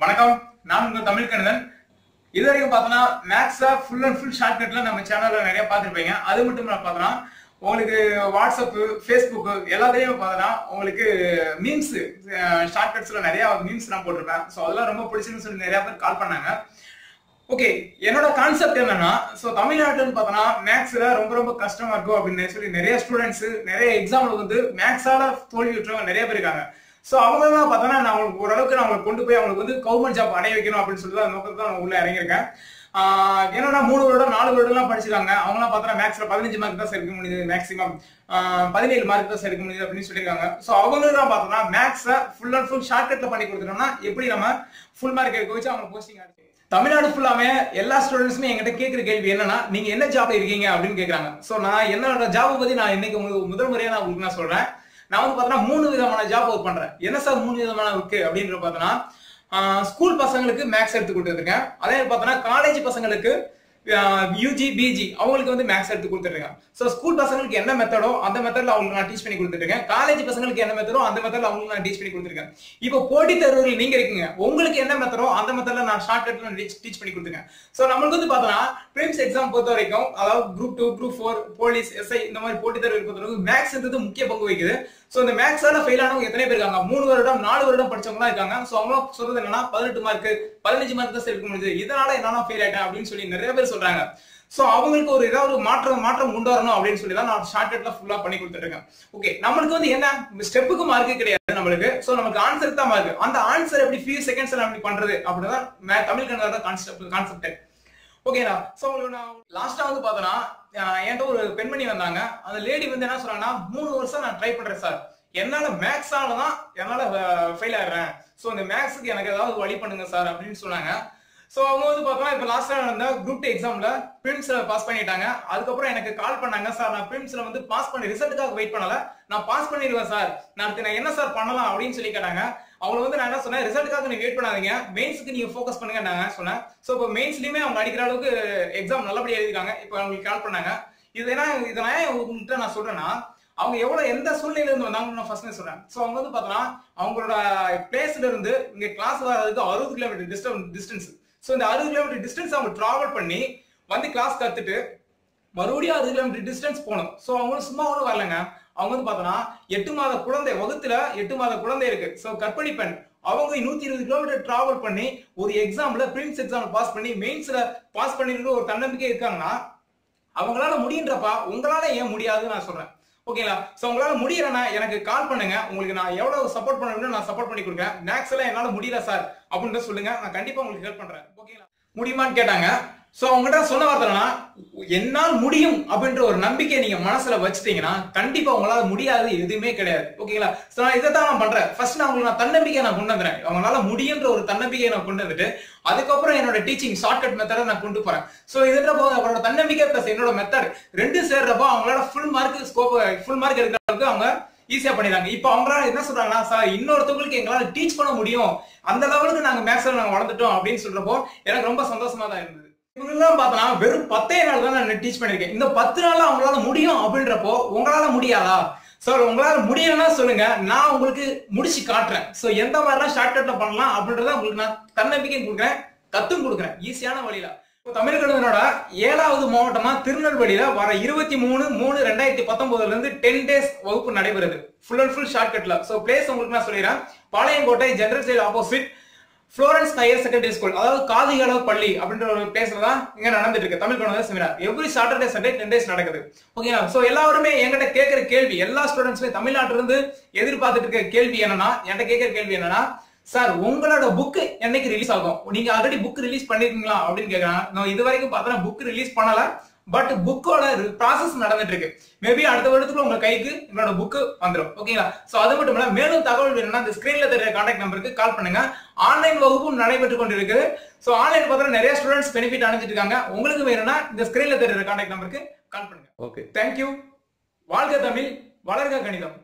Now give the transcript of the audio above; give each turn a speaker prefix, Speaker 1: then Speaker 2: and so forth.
Speaker 1: வணக்கம். நான் உங்க தமிழ் கணிதன் இது வரைக்கும் பார்த்தோன்னா மேக்ஸா ஃபுல் அண்ட் ஃபுல் ஷார்ட்கட்ல நம்ம சேனல்ல நிறைய பார்த்துருப்பீங்க. அது மட்டும் இல்லாம பார்த்தோன்னா உங்களுக்கு வாட்ஸ்அப் ஃபேஸ்புக்கு எல்லாத்தையும் பார்த்தோன்னா உங்களுக்கு மீம்ஸ் ஷார்ட்கட்ஸ்ல நிறைய மீம்ஸ் நான் போட்டிருப்பேன். ஸோ அதெல்லாம் ரொம்ப பிடிச்சிருன்னு சொல்லி நிறைய பேர் கால் பண்ணாங்க. ஓகே என்னோட கான்செப்ட் என்னன்னா ஸோ தமிழ்நாட்டுன்னு பார்த்தோன்னா மேக்ஸில் ரொம்ப ரொம்ப கஷ்டமா இருக்கும் அப்படின்னு சொல்லி நிறைய ஸ்டூடெண்ட்ஸ் நிறைய எக்ஸாம்ல வந்து மேக்ஸால தோல்வி விட்டுறவங்க நிறைய பேர் இருக்காங்க. ஸோ அவங்களெல்லாம் பார்த்தோன்னா நான் அவங்களுக்கு ஓரளவுக்கு நான் அவங்களை கொண்டு போய் அவங்களுக்கு வந்து கவர்மெண்ட் ஜாப் அடைய வைக்கணும் அப்படின்னு சொல்லிட்டு அந்த நோக்கத்தை தான் நான் உள்ள இறங்கியிருக்கேன். ஏன்னா மூணு வருடம் நாலு வருடம்லாம் படிச்சிருக்காங்க அவங்களாம் பார்த்தோன்னா மேக்ஸ்ல பதினஞ்சு மார்க் தான் சேர்க்க முடியுது மேக்ஸிமம் பதினேழு மார்க் தான் சேர்க்க முடியுது அப்படின்னு சொல்லியிருக்காங்க. ஸோ அவங்களும் பார்த்தோன்னா மேக்ஸை ஃபுல் அண்ட் ஃபுல் ஷார்ட்கட்ல பண்ணி கொடுத்துட்டோம்னா எப்படி நம்ம ஃபுல் மார்க் எடுக்க வச்சு அவங்க போஸ்டிங் ஆகிடுச்சு தமிழ்நாடு ஃபுல்லாமே எல்லா ஸ்டூடெண்ட்ஸுமே என்கிட்ட கேட்குற கேள்வி என்னன்னா நீங்க என்ன ஜாப்ல இருக்கீங்க அப்படின்னு கேட்குறாங்க. ஸோ நான் என்னோட ஜாப் பத்தி நான் இன்னைக்கு உங்களுக்கு முதல் முறையாக நான் உங்களுக்கு நான் சொல்றேன். நான் வந்து பார்த்தோன்னா மூணு விதமான ஜாப் ஒர்க் பண்றேன். என்ன சார் மூணு விதமான ஒர்க் அப்படின்ற பார்த்தோன்னா ஸ்கூல் பசங்களுக்கு மேக்ஸ் எடுத்து கொடுத்துருக்கேன் அதே பார்த்தோன்னா காலேஜ் பசங்களுக்கு யூஜி பிஜி அவங்களுக்கு வந்து மேக்ஸ் எடுத்து கொடுத்துருக்கேன் ஸோ ஸ்கூல் பசங்களுக்கு என்ன மெத்தடோ அந்த மெத்தடில் அவங்களுக்கு நான் டீச் பண்ணி கொடுத்துருக்கேன் காலேஜ் பசங்களுக்கு என்ன மெத்தடோ அந்த மெத்தடில் அவங்களுக்கு நான் டீச் பண்ணி கொடுத்துருக்கேன் இப்போ போட்டித் தேர்வுகள் நீங்க இருக்கீங்க. உங்களுக்கு என்ன மெத்தடோ அந்த மெத்தடில் நான் ஷார்ட் கட்ல டீச் பண்ணி கொடுத்துருக்கேன். ஸோ நம்மளுக்கு வந்து பார்த்தோன்னா பிரிம்ஸ் எக்ஸாம் பொறுத்த வரைக்கும் அதாவது group two group four police SI இந்த மாதிரி போட்டித் தேர்வுகள் பொறுத்த வரைக்கும் மேக்ஸ்ன்றது முக்கிய பங்கு வகிக்குது. ஸோ இந்த மேக்ஸால ஃபெயில் ஆனவங்க எத்தனை பேர் இருக்காங்க? மூணு வருடம் நாலு வருடம் படிச்சவங்க இருக்காங்க. ஸோ அவங்களும் சொல்றது என்னன்னா பதினெட்டு மார்க் பதினஞ்சு மார்க் தான் எடுக்க முடியுது இதனால என்னால ஃபெயில் ஆயிட்டேன் அப்படின்னு சொல்லி நிறைய பேர் சொல்றாங்க. ஸோ அவங்களுக்கு ஒரு ஏதாவது ஒரு மாற்றம் மாற்றம் கொண்டு வரணும் அப்படின்னு சொல்லி தான் நான் ஷார்ட்கட்ல ஃபுல்லா பண்ணி கொடுத்துருக்கேன் ஓகே நம்மளுக்கு வந்து என்ன? ஸ்டெப்புக்கு மார்க் கிடையாது நம்மளுக்கு. ஸோ நமக்கு ஆன்சர் தான் மார்க் அந்த ஆன்சர் எப்படி ஃபியூ செகண்ட்ஸ்ல எப்படி பண்றது அப்படிதான் தமிழ் கணக்காக கான்செப்ட் கான்செப்ட் ஓகேடா ஸோ உங்களுக்கு நான் லாஸ்டா வந்து பார்த்தோன்னா என்கிட்ட ஒரு பெண்மணி வந்தாங்க. அந்த லேடி வந்து என்ன சொல்றாங்கன்னா மூணு வருஷம் நான் ட்ரை பண்றேன் சார் என்னால மேக்ஸால தான் என்னால ஃபெயில் ஆயிடுறேன். ஸோ இந்த மேக்ஸுக்கு எனக்கு ஏதாவது வழி பண்ணுங்க சார் அப்படின்னு சொன்னாங்க. ஸோ அவங்க வந்து பார்த்தோம்னா இப்போ லாஸ்ட்டாக நடந்த குரூப் டூ எக்ஸாம்ல பிரிம்ஸ்ல பாஸ் பண்ணிட்டாங்க. அதுக்கப்புறம் எனக்கு கால் பண்ணாங்க சார் நான் பிரிம்ஸ்ல வந்து பாஸ் பண்ணி ரிசல்ட்டுக்காக வெயிட் பண்ணல. நான் பாஸ் பண்ணிடுவேன் சார் நான் அடுத்து நான் என்ன சார் பண்ணலாம் அப்படின்னு சொல்லி கேட்டாங்க. அவங்களை வந்து நான் என்ன சொன்னேன் ரிசல்ட்டுக்காக நீங்க வெயிட் பண்ணாதீங்க. மெயின்ஸ்க்கு நீங்க ஃபோக்கஸ் பண்ணுங்க நான் சொன்னேன். ஸோ இப்போ மெயின்ஸ்லயுமே அவங்க அடிக்கிற அளவுக்கு எக்ஸாம் நல்லபடியாக எழுதிருக்காங்க இப்போ அவங்களுக்கு கால் பண்ணாங்க. இது என்ன இதெல்லாம் ஏன் உங்கள்கிட்ட நான் சொல்றேன்னா அவங்க எவ்வளவு எந்த சூழ்நிலையில இருந்து வந்தாங்கன்னு நான் ஃபர்ஸ்ட் சொல்றேன். ஸோ அவங்க வந்து பார்த்தோன்னா அவங்களோட பிளேஸ்ல இருந்து இங்க கிளாஸ் வர்றதுக்கு அறுபது கிலோமீட்டர் டிஸ்டன்ஸ் டிஸ்டன்ஸ் ஸோ இந்த அறுபது கிலோமீட்டர் டிஸ்டன்ஸ் அவங்க டிராவல் பண்ணி வந்து கிளாஸ் கத்துட்டு மறுபடியும் அறுபது கிலோமீட்டர் டிஸ்டன்ஸ் போகணும். ஸோ அவங்களும் சும்மா ஒன்றும் வரலங்க. அவங்க வந்து பார்த்தோன்னா எட்டு மாத குழந்தை வகுத்துல எட்டு மாத குழந்தை இருக்கு. ஸோ கற்பழி பெண். அவங்க நூத்தி இருபது கிலோமீட்டர் டிராவல் பண்ணி ஒரு எக்ஸாம்ல பிரிம்ஸ் எக்ஸாம் பாஸ் பண்ணி மெயின்ஸ்ல பாஸ் பண்ணிருக்கிற ஒரு தன்னம்பிக்கை இருக்காங்கன்னா அவங்களால முடியுன்றப்பா உங்களால ஏன் முடியாதுன்னு நான் சொல்றேன். ஓகேங்களா ஸோ உங்களால முடியலன்னா எனக்கு கால் பண்ணுங்க. உங்களுக்கு நான் எவ்வளவு சப்போர்ட் பண்ண நான் சப்போர்ட் பண்ணி கொடுக்குறேன். மேக்ஸ் எல்லாம் என்னால முடியல சார் அப்படின்னு சொல்லுங்க. நான் கண்டிப்பா உங்களுக்கு ஹெல்ப் பண்றேன். ஓகேங்களா முடியுமான்னு கேட்டாங்க. ஸோ அவங்ககிட்ட சொன்ன வார்த்தைனா என்னால் முடியும் அப்படின்ற ஒரு நம்பிக்கையை நீங்க மனசுல வச்சுட்டீங்கன்னா கண்டிப்பா உங்களால முடியாது எதுவுமே கிடையாது. ஓகேங்களா ஸோ நான் இதை தான் நான் பண்றேன். ஃபர்ஸ்ட் நான் உங்களுக்கு நான் தன்னம்பிக்கையை நான் கொண்டு வந்துறேன். அவங்களால முடியுன்ற ஒரு தன்னம்பிக்கையை நான் கொண்டு வந்துட்டு அதுக்கப்புறம் என்னோட டீச்சிங் ஷார்ட்கட் மெத்தடை நான் கொண்டு போறேன். ஸோ இதுன்ற போது அவங்களோட தன்னம்பிக்கை பிளஸ் என்னோட மெத்தட் ரெண்டு சேர்றப்போ அவங்களால full mark scope full mark எடுக்கிற அளவுக்கு அவங்க ஈஸியா பண்ணிடுறாங்க. இப்போ அவங்களால என்ன சொல்றாங்கன்னா சார் இன்னொருத்தவங்களுக்கு எங்களால டீச் பண்ண முடியும். அந்த லெவலுக்கு நாங்க மேக்ஸ்ல நாங்க வளர்ந்துட்டோம். அப்படின்னு சொல்றப்போ எனக்கு ரொம்ப சந்தோஷமா தான் இருந்தது. இவங்கெல்லாம் பார்த்தா வெறும் பத்தே நாள் தான் நான் டீச் பண்ணிருக்கேன் இந்த பத்து நாள்ல அவங்களால முடியும் அப்படின்றப்போ உங்களால முடியாதா? சார் உங்களால முடியலன்னா சொல்லுங்க. நான் உங்களுக்கு முடிச்சு காட்டுறேன். சோ எந்த மாதிரிலாம் ஷார்ட்கட்ல பண்ணலாம் அப்படின்றத உங்களுக்கு நான் தன்னம்பிக்கை கொடுக்குறேன். கத்தும் கொடுக்குறேன். ஈஸியான வழியில. தமிழ்கடனோட ஏழாவது மாவட்டமா திருநெல்வேலியில வர இருபத்தி மூணு மூணு ரெண்டாயிரத்தி பத்தொன்பதுல இருந்து டென் டேஸ் வகுப்பு நடைபெறுது. ஃபுல் அண்ட் ஃபுல் ஷார்ட்கட்ல சோ பிளேஸ் உங்களுக்கு நான் சொல்லிடுறேன். Palayamkottai general side opposite Florence higher secondary school அதாவது காதிகளவு பள்ளி அப்படின்ற ஒரு பிளேஸ்ல தான் இங்க நடந்துட்டு இருக்கு தமிழ் கணவர் seminar every Saturday Sunday ten days நடக்குது. ஓகேங்களா சோ எல்லாருமே என்கிட்ட கேட்கிற கேள்வி எல்லா ஸ்டூடெண்ட்ஸுமே தமிழ்நாட்டிலிருந்து எதிர்பார்த்துட்டு இருக்க கேள்வி என்னன்னா என்கிட்ட கேட்கிற கேள்வி என்னன்னா சார் உங்களோட புக் என்னைக்கு ரிலீஸ் ஆகும்? நீங்க ஆல்ரெடி புக் ரிலீஸ் பண்ணிருக்கீங்களா அப்படின்னு கேக்குறாங்க. நான் இது வரைக்கும் பார்த்தா புக் ரிலீஸ் பண்ணல. பட் புக்கோட ப்ராசஸ் நடந்துட்டு இருக்கு. மேபி அடுத்த வருடத்துக்கு உங்க கைக்கு என்னோட புக் வந்துடும் ஓகேங்களா சோ அது மட்டும் இல்ல மேலும் தகவல் வேணும்னா இந்த ஸ்கிரீன்ல தெரிய கான்டாக்ட் நம்பருக்கு கால் பண்ணுங்க. ஆன்லைன் வகுப்பும் நடைபெற்று கொண்டு இருக்குது சோ ஆன்லைன் பார்த்தா நிறைய ஸ்டூடெண்ட்ஸ் பெனிஃபிட் அடைஞ்சிட்டு இருக்காங்க. உங்களுக்கு வேணும்னா இந்த ஸ்கிரீன்ல தெரிய கான்டாக்ட் நம்பருக்கு கால் பண்ணுங்க.
Speaker 2: ஓகே
Speaker 1: தேங்க்யூ வாழ்க தமிழ் வளர்க கணிதம்.